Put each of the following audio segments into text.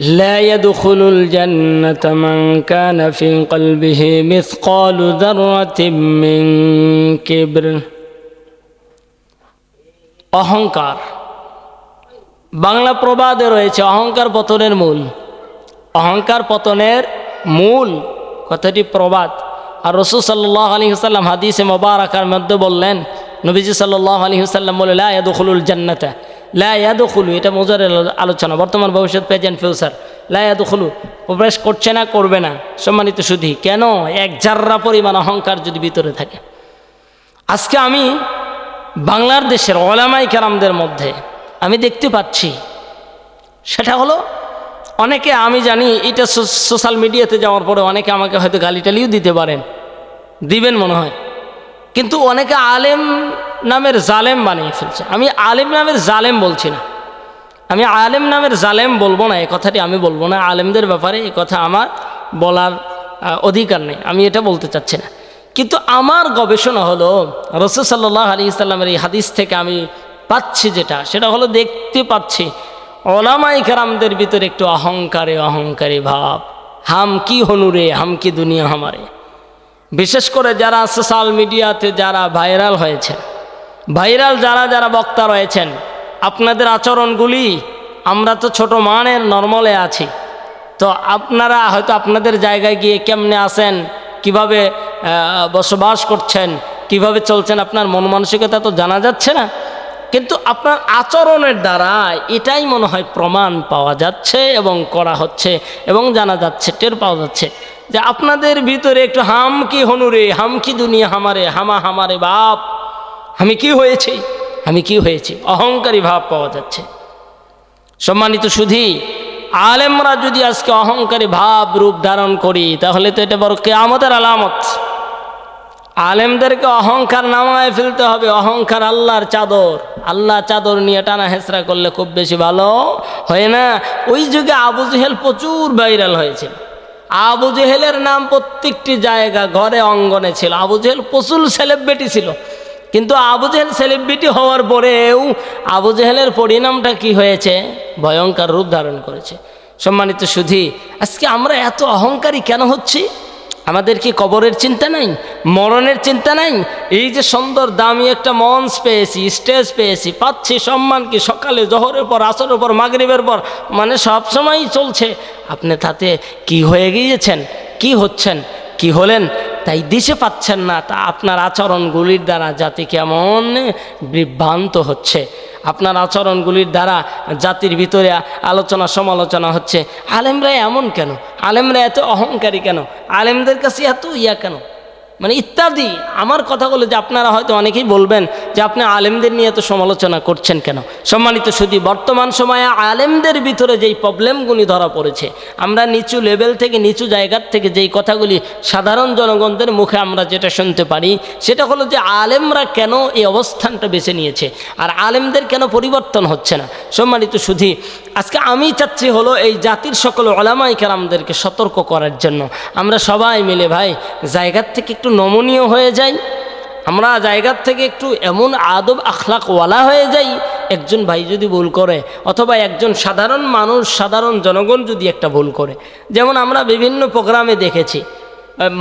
لا يدخل الجنة من كان في قلبه مثقال ذرة من كبر অহংকার বাংলা প্রবাদে রয়েছে অহংকার পতনের মূল অহংকার পতনের মূল কথাটি প্রবাদ আর রসুল সাল্লাহ আলী হুসাল্লাম হাদিসে মোবারকার মধ্যে বললেন নবীজি সাল্লাহ আলী হুসাল্লাম বলে লায়াদুল জান্নাতা লায়াদুলু এটা মজারের আলোচনা। বর্তমান ভবিষ্যৎ প্রেজেন্ট ফিউচার লায়াদুলু প্রবেশ করছে না, করবে না, সম্মানিত শুধু কেন? এক জাররা পরিমাণ অহংকার যদি ভিতরে থাকে। আজকে আমি বাংলার দেশের ওলামাই কেরামদের মধ্যে আমি দেখতে পাচ্ছি, সেটা হলো, অনেকে আমি জানি, এটা সোশ্যাল মিডিয়াতে যাওয়ার পরে অনেকে আমাকে হয়তো গালি টালিও দিতে পারেন। দিবেন মনে হয়। কিন্তু অনেকে আলেম নামের জালেম বানিয়ে ফেলছে। আমি আলেম নামের জালেম বলছি না। আমি আলেম নামের জালেম বলব না, এই কথাটি আমি বলব না। আলেমদের ব্যাপারে এই কথা আমার বলার অধিকার নেই। আমি এটা বলতে চাচ্ছি না। কিন্তু আমার গবেষণা হলো, রসুল সাল্লাহ আলী ইসলামের এই হাদিস থেকে আমি পাচ্ছি যেটা, সেটা হলো দেখতে পাচ্ছি ওলামাই কেরামদের ভিতরে একটু অহংকারে অহংকারী ভাব। হাম কি হনুরে হাম কি দুনিয়া হামারে? বিশেষ করে যারা সোশ্যাল মিডিয়াতে যারা ভাইরাল হয়েছেন ভাইরাল যারা যারা বক্তা রয়েছেন, আপনাদের আচরণগুলি, আমরা তো ছোট মানের নর্মলে আছি। তো আপনারা হয়তো আপনাদের জায়গায় গিয়ে কেমনে আসেন কীভাবে বসবাস করছেন, কীভাবে চলছেন, আপনার মন মানসিকতা তো জানা যাচ্ছে না। কিন্তু আপনার আচরণের দ্বারা এটাই মনে হয় প্রমাণ পাওয়া যাচ্ছে এবং করা হচ্ছে এবং জানা যাচ্ছে, টের পাওয়া যাচ্ছে যে আপনাদের ভিতরে একটু হাম কি হনুরে হাম কি দুনিয়া হামারে, হামা হামারে বাপ আমি কি হয়েছি? আমি কি হয়েছি? অহংকারী ভাব পাওয়া যাচ্ছে। সম্মানিত সুধী, আলেমরা যদি আজকে অহংকারী ভাব রূপ ধারণ করি, তাহলে তো এটা বড় কেয়ামতের আলামত। আলেমদেরকে অহংকার নামায় ফেলতে হবে। অহংকার আল্লাহর চাদর। আল্লাহ চাদর নিয়ে টানা হেসরা করলে খুব বেশি ভালো হয় না? ওই যুগে আবু জেহেল প্রচুর ভাইরাল হয়েছিল। আবু জেহেলের নাম প্রত্যেকটি জায়গা, ঘরে অঙ্গনে ছিল। আবু জেহেল প্রচুর সেলিব্রিটি ছিল। কিন্তু আবু জেহেল সেলিব্রিটি হওয়ার পরেও আবু জেহেলের পরিণামটা কি হয়েছে? ভয়ঙ্কর রূপ ধারণ করেছে। সম্মানিত সুধি, আজকে আমরা এত অহংকারী কেন হচ্ছি? আমাদের কি কবরের চিন্তা নাই? মরণের চিন্তা নাই? এই যে সুন্দর, দামি একটা মঞ্চ পেয়েছি, স্টেজ পেয়েছি, পাচ্ছি সম্মান কি সকালে, জহরের পর, আসরের পর, মাগরিবের পর মানে সব সময়ই চলছে। আপনি তাতে কি হয়ে গিয়েছেন? কি হচ্ছেন? কি হলেন? তাই দিশে পাচ্ছেন না, তা আপনার আচরণগুলির দ্বারা জাতি কেমন বিভ্রান্ত হচ্ছে। আপনার আচরণগুলির দ্বারা জাতির ভিতরে আলোচনা সমালোচনা হচ্ছে। আলেমরা এমন কেন? আলেমরা এত অহংকারী কেন? আলেমদের কাছে এত ইয়া কেন? মানে ইত্যাদি। আমার কথাগুলো যে আপনারা হয়তো অনেকেই বলবেন যে আপনি আলেমদের নিয়ে এত সমালোচনা করছেন কেন? সম্মানিত শুধু বর্তমান সময়ে আলেমদের ভিতরে যেই প্রবলেমগুলি ধরা পড়েছে, আমরা নিচু লেভেল থেকে নিচু জায়গার থেকে যেই কথাগুলি সাধারণ জনগণদের মুখে আমরা যেটা শুনতে পারি, সেটা হলো যে আলেমরা কেন এই অবস্থানটা বেছে নিয়েছে? আর আলেমদের কেন পরিবর্তন হচ্ছে না? সম্মানিত শুধু আজকে আমি চাচ্ছি হলো এই জাতির সকল ওলামাই কেরামদেরকে সতর্ক করার জন্য। আমরা সবাই মিলে ভাই, জায়গার থেকে একটু নমনীয় হয়ে যাই। আমরা জায়গার থেকে একটু এমন আদব আখলাকওয়ালা হয়ে যাই, একজন ভাই যদি ভুল করে, অথবা একজন সাধারণ মানুষ, সাধারণ জনগণ যদি একটা ভুল করে। যেমন আমরা বিভিন্ন প্রোগ্রামে দেখেছি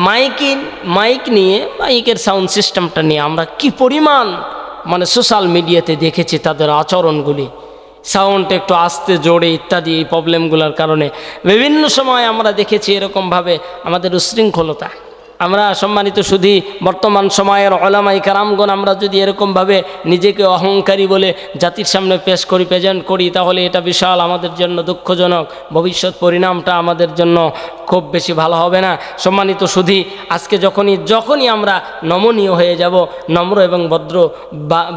মাইকি মাইক নিয়ে, মাইকের সাউন্ড সিস্টেমটা নিয়ে আমরা কি পরিমাণ মানে সোশ্যাল মিডিয়াতে দেখেছি তাদের আচরণগুলি। সাউন্ড একটু আস্তে, জোরে ইত্যাদি এই প্রবলেমগুলোর কারণে বিভিন্ন সময় আমরা দেখেছি এরকমভাবে আমাদের উশৃঙ্খলতা। আমরা সম্মানিত শুধু বর্তমান সময়ের অলামাই কারামগণ আমরা যদি এরকমভাবে নিজেকে অহংকারী বলে জাতির সামনে পেশ করি প্রেজেন্ট করি, তাহলে এটা বিশাল আমাদের জন্য দুঃখজনক। ভবিষ্যৎ পরিণামটা আমাদের জন্য খুব বেশি ভালো হবে না। সম্মানিত শুধু আজকে যখনই যখনই আমরা নমনীয় হয়ে যাব, নম্র এবং ভদ্র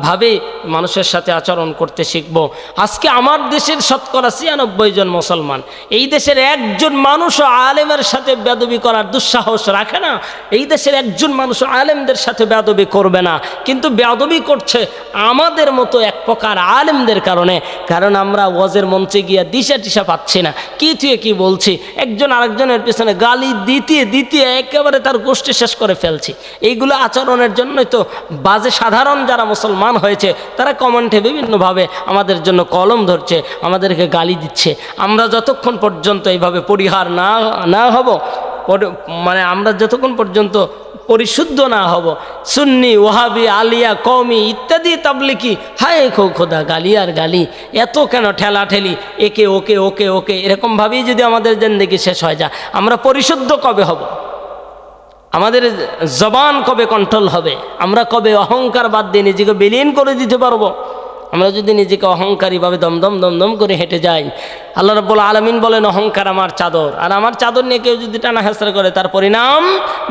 ভাবে মানুষের সাথে আচরণ করতে শিখব। আজকে আমার দেশের শতকরা ছিয়ানব্বই জন মুসলমান। এই দেশের একজন মানুষও আলেমের সাথে বেদবি করার দুঃসাহস রাখে না। এই দেশের একজন মানুষ আলেমদের সাথে বেদবি করবে না। কিন্তু বেদবি করছে আমাদের মতো এক প্রকার আলেমদের কারণে। কারণ আমরা ওয়াজের মঞ্চে গিয়ে দিশা টিশা পাচ্ছি না। কি তুই কি বলছি? একজন আরেকজনের ইমানের পিছনে গালি দিতে দিতে একেবারে তার গোষ্ঠী শেষ করে ফেলছে। এইগুলো আচরণের জন্যই তো বাজে সাধারণ যারা মুসলমান হয়েছে, তারা কমেন্টে বিভিন্নভাবে আমাদের জন্য কলম ধরছে, আমাদেরকে গালি দিচ্ছে। আমরা যতক্ষণ পর্যন্ত এইভাবে পরিহার না না হব মানে আমরা যতক্ষণ পর্যন্ত পরিশুদ্ধ না হব। সুন্নি, ওহাবি, আলিয়া কমি ইত্যাদি তাবলিকি হায় খো খোদা, গালি আর গালি, এত কেন ঠেলা ঠেলি একে, ওকে ওকে ওকে এরকমভাবেই যদি আমাদের জিন্দগি শেষ হয়ে যায়, আমরা পরিশুদ্ধ কবে হব? আমাদের জবান কবে কন্ট্রোল হবে? আমরা কবে অহংকার বাদ দিয়ে নিজেকে বিলীন করে দিতে পারব? আমরা যদি নিজেকে অহংকারীভাবে দমদম দমদম করে হেঁটে যাই, আল্লাহ রব্বুল আলমিন বলেন, অহংকার আমার চাদর। আর আমার চাদর নিয়ে কেউ যদি টানা হেসরা করে, তার পরিণাম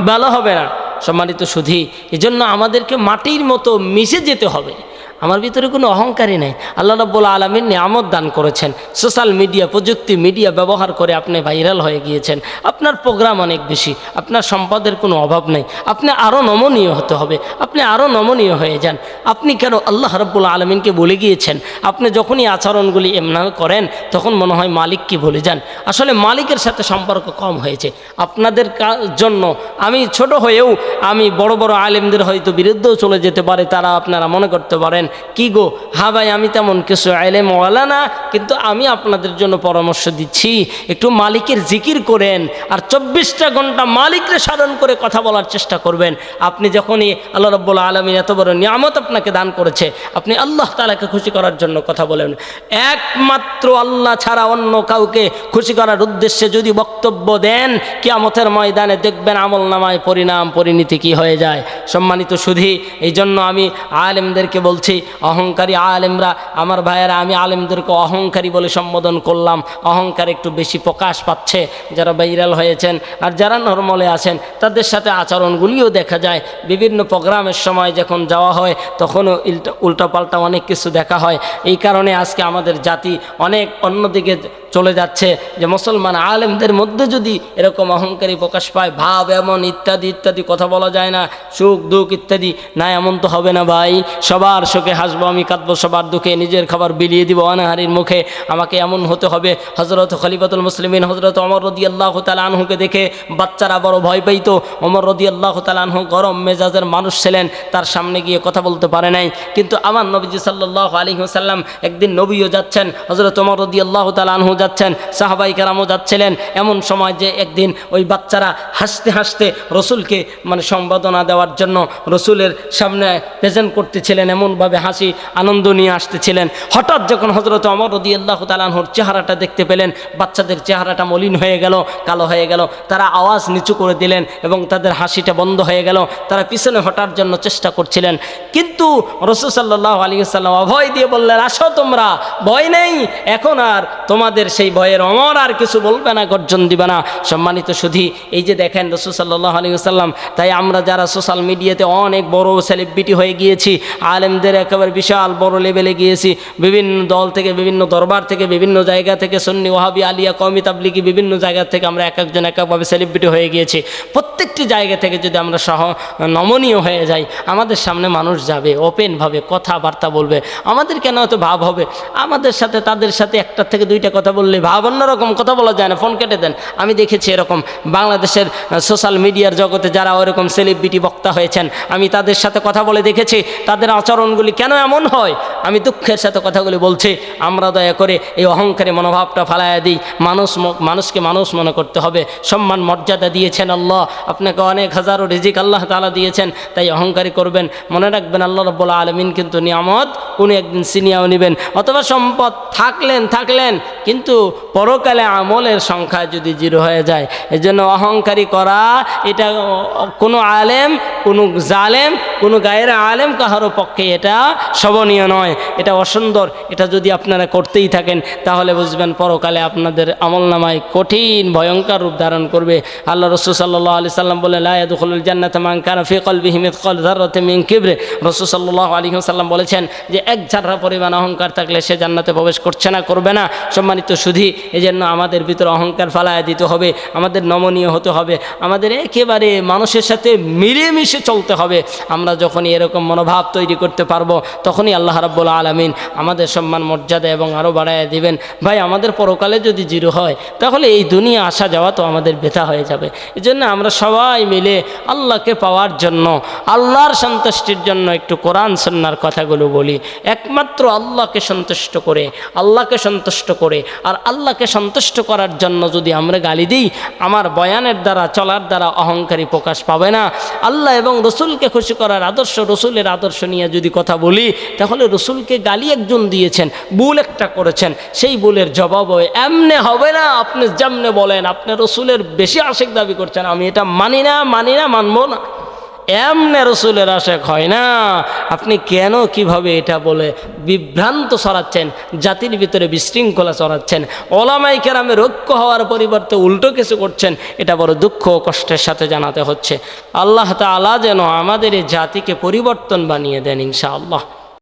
ভালো হবে না। সম্মানিত সুধী এজন্য আমাদেরকে মাটির মতো মিশে যেতে হবে। আমার ভিতরে কোনো অহংকারই নেই। আল্লাহ রব্বুল আলমিন নিয়ামত দান করেছেন। সোশ্যাল মিডিয়া প্রযুক্তি মিডিয়া ব্যবহার করে আপনি ভাইরাল হয়ে গিয়েছেন। আপনার প্রোগ্রাম অনেক বেশি, আপনার সম্পদের কোনো অভাব নেই। আপনি আরও নমনীয় হতে হবে, আপনি আরও নমনীয় হয়ে যান। আপনি কেন আল্লাহ রব্বুল আলমিনকে বলে গিয়েছেন? আপনি যখনই আচরণগুলি এমনা করেন, তখন মনে হয় মালিককে ভুলে যান। আসলে মালিকের সাথে সম্পর্ক কম হয়েছে। আপনাদের জন্য আমি ছোট হয়েও আমি বড় বড় আলেমদের হয়তো বিরুদ্ধেও চলে যেতে পারে, তারা আপনারা মনে করতে পারেন। কি গো হা ভাই আমি তেমন কিছু আলেম ওয়ালা না, কিন্তু আমি আপনাদের জন্য পরামর্শ দিচ্ছি, একটু মালিকের জিকির করেন আর চব্বিশটা ঘণ্টা মালিকরে সাধন করে কথা বলার চেষ্টা করবেন। আপনি যখনই আল্লাহ রব্বুল আলমী এত বড় নিয়ামত আপনাকে দান করেছে, আপনি আল্লাহ তালাকে খুশি করার জন্য কথা বলেন। একমাত্র আল্লাহ ছাড়া অন্য কাউকে খুশি করার উদ্দেশ্যে যদি বক্তব্য দেন, কিয়ামতের ময়দানে দেখবেন আমল নামায় পরিণাম, পরিণতি কি হয়ে যায়। সম্মানিত সুধী এই জন্য আমি আলেমদেরকে বলছি অহংকারী আলেমরা, আমার ভাইয়েরা, আমি আলেমদেরকে অহংকারী বলে সম্বোধন করলাম। অহংকার একটু বেশি প্রকাশ পাচ্ছে, যারা ভাইরাল হয়েছেন আর যারা নর্মলে আছেন, তাদের সাথে আচরণগুলিও দেখা যায়। বিভিন্ন প্রোগ্রামের সময় যখন যাওয়া হয়, তখনও উল্টা উল্টাপাল্টা অনেক কিছু দেখা হয়। এই কারণে আজকে আমাদের জাতি অনেক অন্যদিকে চলে যাচ্ছে যে মুসলমান আলেমদের মধ্যে যদি এরকম অহংকারী প্রকাশ পায়, ভাব এমন ইত্যাদি ইত্যাদি কথা বলা যায় না, সুখ দুঃখ ইত্যাদি, না এমন তো হবে না ভাই। সবার শোকে হাসবো, আমি কাঁদবো, সবার দুঃখে নিজের খাবার বিলিয়ে দিব, অনাহারির মুখে আমাকে এমন হতে হবে। হজরত খলিফাতুল মুসলিমিন হজরত অমর রদি আল্লাহ আনহুকে দেখে বাচ্চারা বড় ভয় পাইতো। অমর রদি আল্লাহ আনহু গরম মেজাজের মানুষ ছিলেন, তার সামনে গিয়ে কথা বলতে পারে নাই। কিন্তু আমার নবীজি সাল্লাহ আলী সাল্লাম একদিন নবীও যাচ্ছেন হজরত অমর রদি আল্লাহ আনহু যাচ্ছেন, সাহাবাই কারামও যাচ্ছিলেন। এমন সময় যে একদিন ওই বাচ্চারা হাসতে হাসতে রসুলকে মানে সম্বোধনা দেওয়ার জন্য রসুলের সামনে প্রেজেন্ট করতেছিলেন, এমনভাবে হাসি, আনন্দ নিয়ে আসতেছিলেন। হঠাৎ যখন হজরত অমর রদি আল্লাহ চেহারাটা দেখতে পেলেন, বাচ্চাদের চেহারাটা মলিন হয়ে গেল, কালো হয়ে গেল। তারা আওয়াজ নিচু করে দিলেন এবং তাদের হাসিটা বন্ধ হয়ে গেল। তারা পিছনে হটার জন্য চেষ্টা করছিলেন। কিন্তু রসুল সাল্লাহ আলী সাল্লাম অভয় দিয়ে বললেন, আসো তোমরা, ভয় নেই, এখন আর তোমাদের সেই ভয়ের অমর আর কিছু বলবে না, গর্জন দিবে না। সম্মানিত সুধী, এই যে দেখেন রসুল সাল্লাহ আলী সাল্লাম তাই আমরা যারা সোশ্যাল মিডিয়াতে অনেক বড় সেলিব্রিটি হয়ে গিয়েছি, আলেমদের একেবারে বিশাল বড় লেভেলে গিয়েছি, বিভিন্ন দল থেকে, বিভিন্ন দরবার থেকে, বিভিন্ন জায়গা থেকে, সন্নি ওহাবি আলিয়া কমি তাবলিকি বিভিন্ন জায়গা থেকে আমরা এক একজন এক একভাবে সেলিব্রিটি হয়ে গিয়েছি। প্রত্যেকটি জায়গা থেকে যদি আমরা সহ নমনীয় হয়ে যাই, আমাদের সামনে মানুষ যাবে ওপেনভাবে কথাবার্তা বলবে। আমাদের কেন হয়তো ভাব হবে? আমাদের সাথে, তাদের সাথে একটা থেকে দুইটা কথা বললে, ভাব, অন্যরকম কথা বলা যায় না, ফোন কেটে দেন। আমি দেখেছি এরকম বাংলাদেশের সোশ্যাল মিডিয়ার জগতে যারা ওরকম সেলিব্রিটি বক্তা হয়েছেন, আমি তাদের সাথে কথা বলে দেখেছি, তাদের আচরণগুলি কেন এমন হয়? আমি দুঃখের সাথে কথাগুলি বলছি। আমরা দয়া করে এই অহংকারে মনোভাবটা ফালাইয়া দিই। মানুষ মানুষকে মানুষ মনে করতে হবে। সম্মান, মর্যাদা দিয়েছেন আল্লাহ। আপনাকে অনেক হাজারো রিজিক আল্লাহ তালা দিয়েছেন। তাই অহংকারী করবেন। মনে রাখবেন আল্লাহ রব্বুল আলমিন কিন্তু নিয়ামত উনি একদিন সিনিয়াও নেবেন। অথবা সম্পদ থাকলেন থাকলেন, কিন্তু পরকালে আমলের সংখ্যা যদি জিরো হয়ে যায় এই জন্য অহংকারী করা, এটা কোনো আলেম কোনো জালেম, কোনো গায়ের আলেম কাহারও পক্ষে এটা শোভনীয় নয়, এটা অসুন্দর, এটা যদি আপনারা করতেই থাকেন, তাহলে বুঝবেন পরকালে আপনাদের আমল নামায় কঠিন, ভয়ঙ্কর রূপ ধারণ করবে। আল্লাহ রসুল সাল্লাহ আলি সাল্লাম বলে লায়াদুল জান্নাত মান কানা ফি কলবি হিমিদ কল ধারতে মিন কিবরে। রসুল সাল্লাহ আলী সাল্লাম বলেছেন যে, এক ঝাড়া পরিমাণ অহংকার থাকলে সে জান্নাতে প্রবেশ করছে না, করবে না। সম্মানিত সুধী জন্য আমাদের ভিতরে অহংকার ফালায় দিতে হবে, আমাদের নমনীয় হতে হবে। আমাদের একেবারে মানুষের সাথে মিলেমিশে নির্দেশে চলতে হবে। আমরা যখনই এরকম মনোভাব তৈরি করতে পারব, তখনই আল্লাহ রাব্বুল আলমিন আমাদের সম্মান, মর্যাদা এবং আরও বাড়ায় দিবেন। ভাই, আমাদের পরকালে যদি জিরো হয়, তাহলে এই দুনিয়া আসা যাওয়া তো আমাদের ব্যথা হয়ে যাবে। এই জন্য আমরা সবাই মিলে আল্লাহকে পাওয়ার জন্য, আল্লাহর সন্তুষ্টির জন্য একটু কোরআন সন্ন্যার কথাগুলো বলি। একমাত্র আল্লাহকে সন্তুষ্ট করে, আল্লাহকে সন্তুষ্ট করে, আর আল্লাহকে সন্তুষ্ট করার জন্য যদি আমরা গালি দিই, আমার বয়ানের দ্বারা, চলার দ্বারা অহংকারী প্রকাশ পাবে না। আল্লাহ এবং রসুলকে খুশি করার আদর্শ, রসুলের আদর্শ নিয়ে যদি কথা বলি, তাহলে রসুলকে গালি একজন দিয়েছেন, ভুল একটা করেছেন। সেই ভুলের জবাব হয়, এমনে হবে না, আপনি যেমনে বলেন, আপনি রসুলের বেশি আশেক দাবি করছেন, আমি এটা মানি না মানি না, মানবো না। এমনে রসুলের আশেক হয় না। আপনি কেন কীভাবে এটা বলে বিভ্রান্ত সরাচ্ছেন জাতির ভিতরে বিশৃঙ্খলা ছড়াচ্ছেন, ওলামাই কেরামের রক্ষ হওয়ার পরিবর্তে উল্টো কিছু করছেন, এটা বড় দুঃখ ও কষ্টের সাথে জানাতে হচ্ছে। আল্লাহ তালা যেন আমাদের এই জাতিকে পরিবর্তন বানিয়ে দেন ইনশাআল্লাহ।